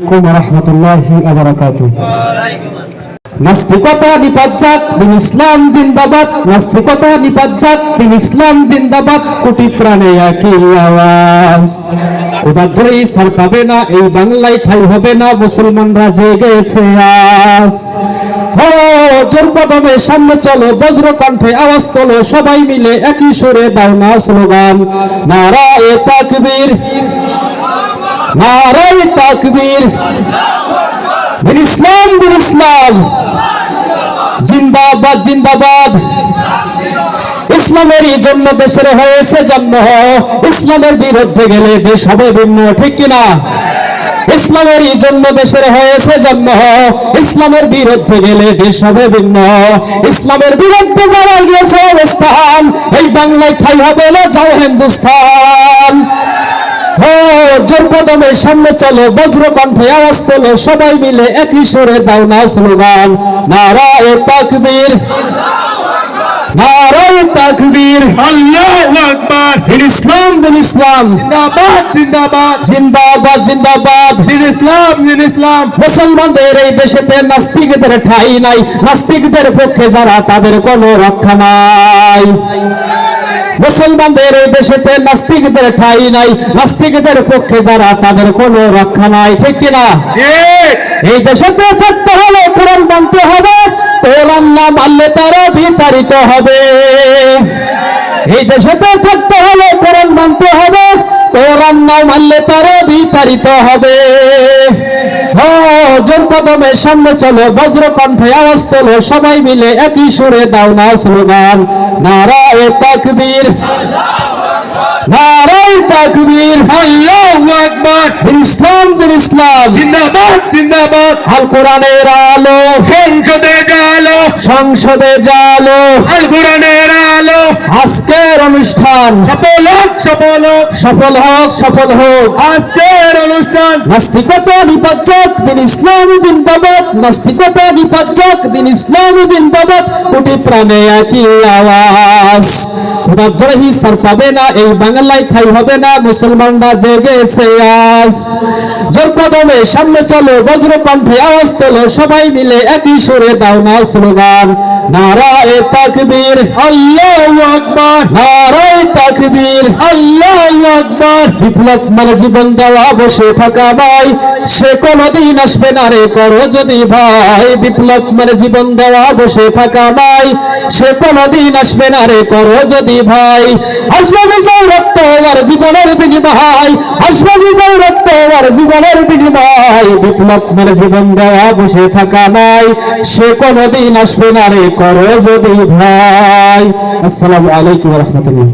আলাইকুম রহমতুল্লাহি আবরাকাতু নাস্তিকতা নিপাজ্জাক দিন ইসলাম জিন্দাবাদ। নাস্তিকতা নিপাজ্জাক দিন ইসলাম জিন্দাবাদ। কোটি প্রাণে একই আওয়াজ। ধরেই সার পাবে না, এই বাংলায় ঠাই হবে না, মুসলমানরা জেগেছে কদমে সামনে চলো বজ্র কণ্ঠে আওয়াজ তোলো, সবাই মিলে একই সুরে দাও না স্লোগান। নারায়ে তাকবীর। নারাই তাকবীর। দিন ইসলাম দিন ইসলাম। জিন্দাবাদ জিন্দাবাদ। ইসলামেরই জন্য দেশের হয়েছে জন্ম ইসলামের বিরুদ্ধে গেলে দেশ হবে ভিন্ন, ঠিক কিনা ইসলামেরই জন্য দেশের হয়েছে জন্ম ইসলামের বিরুদ্ধে গেলে দেশ হবে ভিন্ন। ইসলামের বিরুদ্ধে যারা গিয়েছে অবস্থান, এই বাংলায় ঠাই হবে না, যাও হিন্দুস্তান। জোর কদমে সামনে চলো বজ্র কণ্ঠে আওয়াজ তোলো সবাই মিলে একই সুরে দাও না স্লোগান। নারায় তাকবীর। নারায় তাকবীর। আল্লাহু আকবার। দিন ইসলাম দিন ইসলাম। জিন্দাবাদ জিন্দাবাদ। জিন্দাবাদ জিন্দাবাদ। দিন ইসলাম দিন ইসলাম। মুসলমানদের এই দেশেতে নাস্তিকদের ঠাই নাই। নাস্তিকদের পক্ষে যারা তাদের কোনো রক্ষা নাই। মুসলমানদের এই দেশেতে নাস্তিকদের ঠাই নাই নাস্তিকদের পক্ষে যারা তাদের কোনো রক্ষা নাই ঠিক কিনা? এই দেশেতে থাকতে হলে কোরআন মানতে হবে কোরআন না মানলে তারা বিতাড়িত হবে। এই দেশেতে থাকতে হলে কোরআন মানতে হবে কোরআন না মানলে তারা বিতাড়িত হবে। ও জোর কদমে সামনে চলো বজ্র কণ্ঠে আওয়াজ তোলো সবাই মিলে একই সুরে দাও না স্লোগান। নারায় তাকবীর। নারায় তাকবীর আল্লাহু আকবার। দিন ইসলাম দিন ইসলাম। জিন্দাবাদ জিন্দাবাদ। আল কোরআনের আলো। সংসদে জালো। সংসদে জালো। আল কোরআনের আলো আজকের অনুষ্ঠান। সফল হোক সফল হোক। সফল হোক সফল হোক। আজকের অনুষ্ঠান। নাস্তিকতা নিপাজ্জক দিন ইসলাম জিন্দাবাদ। নাস্তিকতা নিপাজ্জক দিন ইসলাম জিন্দাবাদ। কোটি প্রাণে একই আওয়াজ। সার পাবে না এই বাংলায় ঠাই হবে না মুসলমানরা জেগেছে আজ। জোর কদমে সামনে চলো বজ্র কণ্ঠে আওয়াজ তোলো সবাই মিলে একই সুরে দাও না স্লোগান। নারায় তাকবীর। আল্লাহু আকবার। নারায় তাকবীর। আল্লাহু আকবার। বিপ্লব মানে জীবন দেওয়া বসে থাকা ভাই। সে কোনদিন আসবে না রে করো যদি ভাই। বিপ্লব মানে জীবন দেওয়া বসে থাকা ভাই। সে কোনদিন আসবে না রে করো যদি ভাই। আসবে বিজয় রক্ত আর জীবনের বিনিময়। আসবে বিজয় আর জীবনের বিনিময়, বিপ্লব জীবন দেওয়া বসে থাকা নাই। সে কোনদিন আসবে না রে, করো যদি ভাই। আসসালামু আলাইকুম রহমতুল্লাহ।